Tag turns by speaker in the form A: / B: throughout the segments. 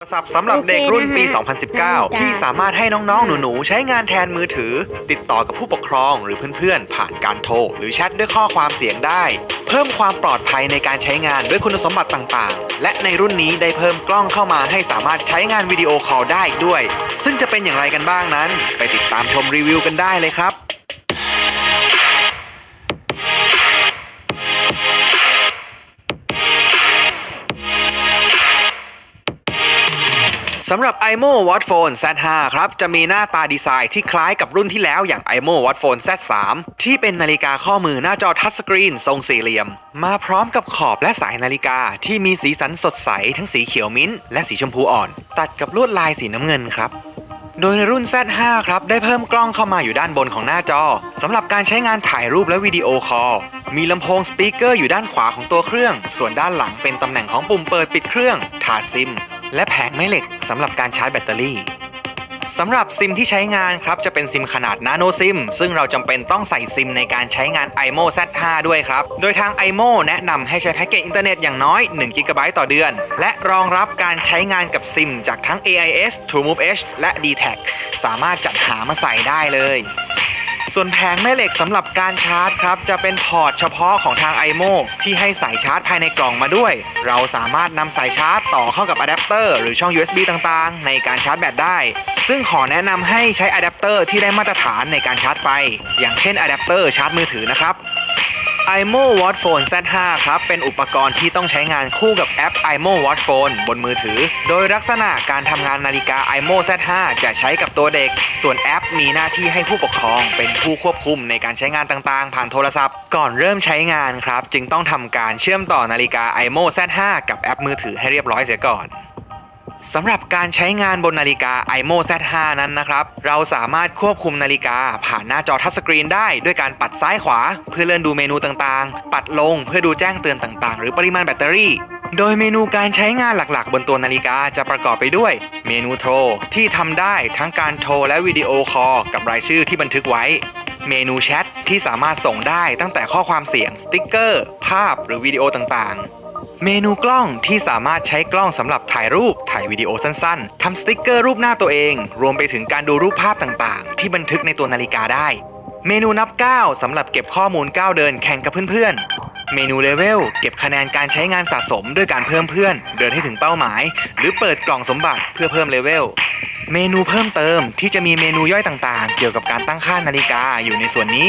A: โทรศัพท์สำหรับเด็กรุ่นปี
B: โอเคนะคะ
A: 2019 ที่สามารถให้น้องๆ หนูๆ ใช้งานแทนมือถือ ติดต่อกับผู้ปกครองหรือเพื่อนๆ ผ่านการโทรหรือแชทด้วยข้อความเสียงได้ เพิ่มความปลอดภัยในการใช้งานด้วยคุณสมบัติต่างๆ และในรุ่นนี้ได้เพิ่มกล้องเข้ามาให้สามารถใช้งานวิดีโอคอลได้อีกด้วย ซึ่งจะเป็นอย่างไรกันบ้างนั้น ไปติดตามชมรีวิวกันได้เลยครับ สำหรับ iMo Watch Phone Z5 ครับจะมีหน้าตาดีไซน์ที่คล้ายกับรุ่นที่แล้วอย่าง iMo Watch Phone Z3 ที่เป็นนาฬิกาข้อมือหน้าจอทัชสกรีนทรงสี่เหลี่ยม มาพร้อมกับขอบและสายนาฬิกาที่มีสีสันสดใสทั้งสีเขียวมิ้นท์และสีชมพูอ่อน ตัดกับลวดลายสีน้ำเงินครับโดยในรุ่น Z5 ครับ ได้เพิ่มกล้องเข้ามาอยู่ด้านบนของหน้าจอสำหรับการใช้งานถ่ายรูปและวิดีโอคอล มีลำโพงสปีกเกอร์อยู่ด้านขวาของตัวเครื่อง ส่วนด้านหลังเป็นตำแหน่งของปุ่มเปิดปิดเครื่อง ถาดซิม และแผงแม่เหล็กสำหรับการชาร์จแบตเตอรี่สำหรับซิมที่ใช้งานครับจะเป็นซิมขนาดนาโนซิมซึ่งเราจำเป็นต้องใส่ซิมในการใช้งาน iMo Z5 ด้วยครับ โดยทาง iMo แนะนำให้ใช้แพ็กเกจอินเทอร์เน็ตอย่างน้อย1 g b ต่อเดือน และรองรับการใช้งานกับซิมจากทั้ง AIS TrueMove H และ d t a c สามารถจัดหามาใส่ได้เลย ส่วนแผงแม่เหล็กสำหรับการชาร์จครับ จะเป็นพอร์ตเฉพาะของทาง iMo ที่ให้สายชาร์จภายในกล่องมาด้วย เราสามารถนำสายชาร์จต่อเข้ากับอะแดปเตอร์หรือช่อง USB ต่างๆ ในการชาร์จแบตได้ ซึ่งขอแนะนำให้ใช้อะแดปเตอร์ที่ได้มาตรฐานในการชาร์จไฟ อย่างเช่นอะแดปเตอร์ชาร์จมือถือนะครับ iMo Watch Phone Z5 ครับ เป็นอุปกรณ์ที่ต้องใช้งานคู่กับแอป iMo Watch Phone บนมือถือ โดยลักษณะการทำงานนาฬิกา iMo Z5 จะใช้กับตัวเด็ก ส่วนแอปมีหน้าที่ให้ผู้ปกครองเป็นผู้ควบคุมในการใช้งานต่างๆ ผ่านโทรศัพท์ ก่อนเริ่มใช้งานครับ จึงต้องทำการเชื่อมต่อนาฬิกา iMo Z5 กับแอปมือถือให้เรียบร้อยเสียก่อน สำหรับการใช้งานบนนาฬิกา iMo Z5 นั้นนะครับ เราสามารถควบคุมนาฬิกา ผ่านหน้าจอทัชสกรีนได้ด้วยการปัดซ้ายขวา เพื่อเลื่อนดูเมนูต่างๆ ปัดลงเพื่อดูแจ้งเตือนต่างๆ หรือปริมาณแบตเตอรี่ โดยเมนูการใช้งานหลักๆ บนตัวนาฬิกาจะประกอบไปด้วย เมนูโทรที่ทำได้ทั้งการโทรและวิดีโอคอลกับรายชื่อที่บันทึกไว้ เมนูแชทที่สามารถส่งได้ตั้งแต่ข้อความเสียงสติ๊กเกอร์ ภาพหรือวิดีโอต่างๆ เมนูกล้องที่สามารถใช้กล้องสำหรับถ่ายรูป ถ่ายวิดีโอสั้นๆทำสติ๊กเกอร์รูปหน้าตัวเอง รวมไปถึงการดูรูปภาพต่างๆ ที่บันทึกในตัวนาฬิกาได้ เมนูนับก้าวสำหรับเก็บข้อมูลก้าวเดินแข่งกับเพื่อนๆ เมนูเลเวลเก็บคะแนนการใช้งานสะสมด้วยการเพิ่มเพื่อน เดินให้ถึงเป้าหมาย หรือเปิดกล่องสมบัติเพื่อเพิ่มเลเวลเมนูเพิ่มเติมที่จะมีเมนูย่อยต่างๆ เกี่ยวกับการตั้งค่านาฬิกาอยู่ในส่วนนี้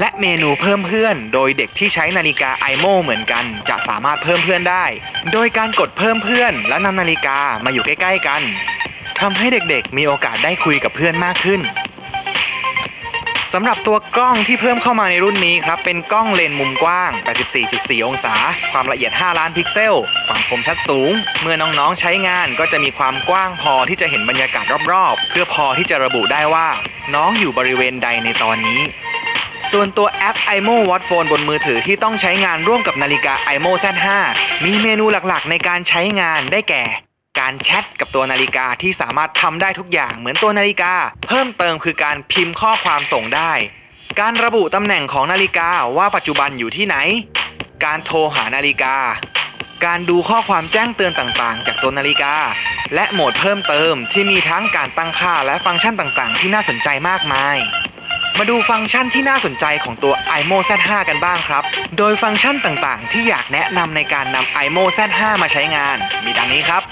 A: และเมนูเพิ่มเพื่อน โดยเด็กที่ใช้นาฬิกา iMo เหมือนกัน จะสามารถเพิ่มเพื่อนได้ โดยการกดเพิ่มเพื่อน และนำนาฬิกามาอยู่ใกล้ ๆ กันทำให้เด็กๆ มีโอกาสได้คุยกับเพื่อนมากขึ้นสำหรับตัวกล้องที่เพิ่มเข้ามาในรุ่นนี้ครับ เป็นกล้องเลนส์มุมกว้าง 84.4 องศา ความละเอียด 5 ล้านพิกเซล ความคมชัดสูง เมื่อน้องๆใช้งานก็จะมีความกว้างพอที่จะเห็นบรรยากาศรอบๆ เพื่อพอที่จะระบุได้ว่า น้องอยู่บริเวณใดในตอนนี้ ส่วนตัวแอป iMo Watch Phone บนมือถือที่ต้องใช้งานร่วมกับนาฬิกา iMo Z5 มีเมนูหลักๆ ในการใช้งานได้แก่ การแชทกับตัวนาฬิกาที่สามารถทำได้ทุกอย่างเหมือนตัวนาฬิกา เพิ่มเติมคือการพิมพ์ข้อความส่งได้ การระบุตำแหน่งของนาฬิกาว่าปัจจุบันอยู่ที่ไหน การโทรหานาฬิกา การดูข้อความแจ้งเตือนต่างๆ จากตัวนาฬิกา และโหมดเพิ่มเติมที่มีทั้งการตั้งค่าและฟังก์ชันต่างๆ ที่น่าสนใจมากมาย มาดูฟังก์ชันที่น่าสนใจของตัว iMo Z5 กันบ้างครับ โดยฟังก์ชันต่างๆ ที่อยากแนะนำในการนำ iMo Z5 มาใช้งาน มีดังนี้ครับ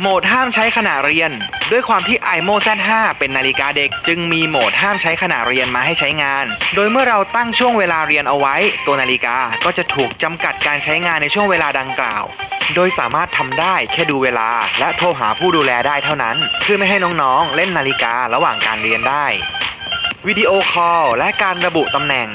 A: โหมดห้ามใช้ขณะเรียน ด้วยความที่ iMo Z5 เป็นนาฬิกาเด็ก จึงมีโหมดห้ามใช้ขณะเรียนมาให้ใช้งาน โดยเมื่อเราตั้งช่วงเวลาเรียนเอาไว้ ตัวนาฬิกาก็จะถูกจำกัดการใช้งานในช่วงเวลาดังกล่าว โดยสามารถทำได้แค่ดูเวลา และโทรหาผู้ดูแลได้เท่านั้น เพื่อไม่ให้น้องๆ เล่นนาฬิการะหว่างการเรียนได้ วิดีโอคอลและการระบุตำแหน่ง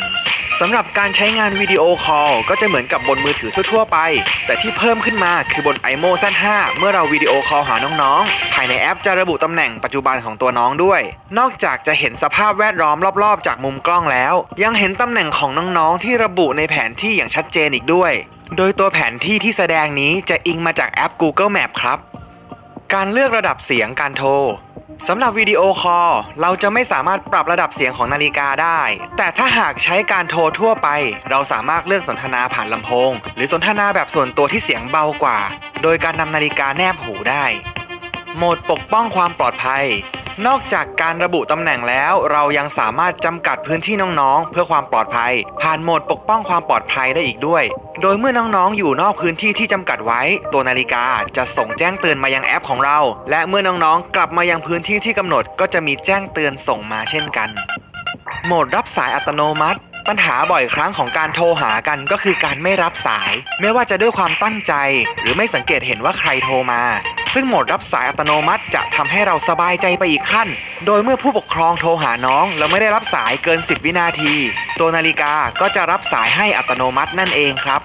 A: สำหรับการใช้งานวิดีโอคอลก็จะเหมือนกับบนมือถือทั่วๆไป แต่ที่เพิ่มขึ้นมาคือบน iMo Z5 เมื่อเราวิดีโอคอลหาน้องๆ ภายในแอปจะระบุตำแหน่งปัจจุบันของตัวน้องด้วย นอกจากจะเห็นสภาพแวดล้อมรอบๆ จากมุมกล้องแล้ว ยังเห็นตำแหน่งของน้องๆ ที่ระบุในแผนที่อย่างชัดเจนอีกด้วย โดยตัวแผนที่ที่แสดงนี้จะอิงมาจากแอป Google Map ครับ การเลือกระดับเสียงการโทร สำหรับวิดีโอคอลเราจะไม่สามารถปรับระดับเสียงของนาฬิกาได้ แต่ถ้าหากใช้การโทรทั่วไป เราสามารถเลือกสนทนาผ่านลำโพง หรือสนทนาแบบส่วนตัวที่เสียงเบากว่า โดยการนำนาฬิกาแนบหูได้ โหมดปกป้องความปลอดภัย นอกจากการระบุตำแหน่งแล้ว เรายังสามารถจำกัดพื้นที่น้องๆ เพื่อความปลอดภัย ผ่านโหมดปกป้องความปลอดภัยได้อีกด้วย โดยเมื่อน้องๆ อยู่นอกพื้นที่ที่จำกัดไว้ ตัวนาฬิกาจะส่งแจ้งเตือนมายังแอปของเรา และเมื่อน้องๆ กลับมายังพื้นที่ที่กำหนดก็จะมีแจ้งเตือนส่งมาเช่นกัน โหมดรับสายอัตโนมัติปัญหาบ่อยครั้งของการโทรหากันก็คือการไม่รับสาย ไม่ว่าจะด้วยความตั้งใจ หรือไม่สังเกตเห็นว่าใครโทรมา ซึ่งโหมดรับสายอัตโนมัติจะทำให้เราสบายใจไปอีกขั้น โดยเมื่อผู้ปกครองโทรหาน้อง แล้วไม่ได้รับสายเกิน 10 วินาที ตัวนาฬิกาก็จะรับสายให้อัตโนมัตินั่นเองครับ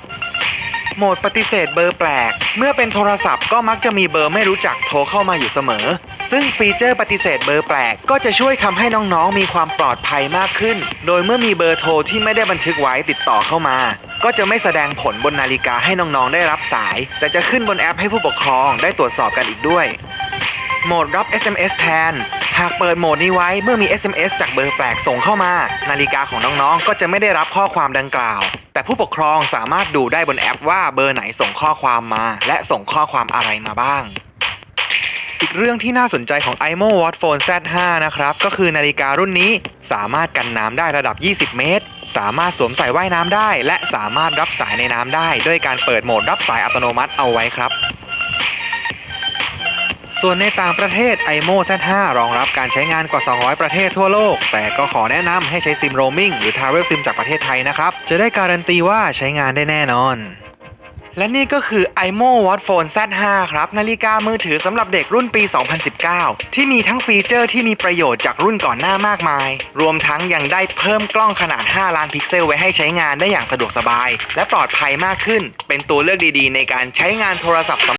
A: โหมดปฏิเสธเบอร์แปลก เมื่อเป็นโทรศัพท์ก็มักจะมีเบอร์ไม่รู้จักโทรเข้ามาอยู่เสมอ ซึ่งฟีเจอร์ปฏิเสธเบอร์แปลก ก็จะช่วยทำให้น้องๆ มีความปลอดภัยมากขึ้น โดยเมื่อมีเบอร์โทรที่ไม่ได้บันทึกไว้ติดต่อเข้ามา ก็จะไม่แสดงผลบนนาฬิกาให้น้องๆ ได้รับสาย แต่จะขึ้นบนแอปให้ผู้ปกครองได้ตรวจสอบกันอีกด้วย โหมดรับ SMS แทน หากเปิดโหมดนี้ไว้เมื่อมี SMS จากเบอร์แปลกส่งเข้ามา นาฬิกาของน้องๆ ก็จะไม่ได้รับข้อความดังกล่าว แต่ผู้ปกครองสามารถดูได้บนแอปว่าเบอร์ไหนส่งข้อความมา และส่งข้อความอะไรมาบ้าง อีกเรื่องที่น่าสนใจของ iMo Watch Phone Z5 นะครับ ก็คือนาฬิการุ่นนี้สามารถกันน้ำได้ระดับ 20 เมตร สามารถสวมใส่ว่ายน้ำได้ และสามารถรับสายในน้ำได้ ด้วยการเปิดโหมดรับสายอัตโนมัติเอาไว้ครับ ส่วนในต่างประเทศ iMo Z5 รองรับการใช้งานกว่า 200 ประเทศทั่วโลก แต่ก็ขอแนะนำให้ใช้ซิมโรม i n g หรือ Travel SIM จากประเทศไทยนะครับ จะได้การันตีว่าใช้งานได้แน่นอน และนี่ก็คือ iMo Watch Phone Z5 ครับ นาฬิกามือถือสำหรับเด็กรุ่นปี 2019 ที่มีทั้งฟีเจอร์ที่มีประโยชน์จากรุ่นก่อนหน้ามากมาย รวมทั้งยังได้เพิ่มกล้องขนาด 5 ล้านพิกเซลไว้ให้ใช้งานได้อย่างสะดวกสบาย และปลอดภัยมากขึ้น เป็นตัวเลือกดีๆ ในการใช้งานโทรศัพท์สำ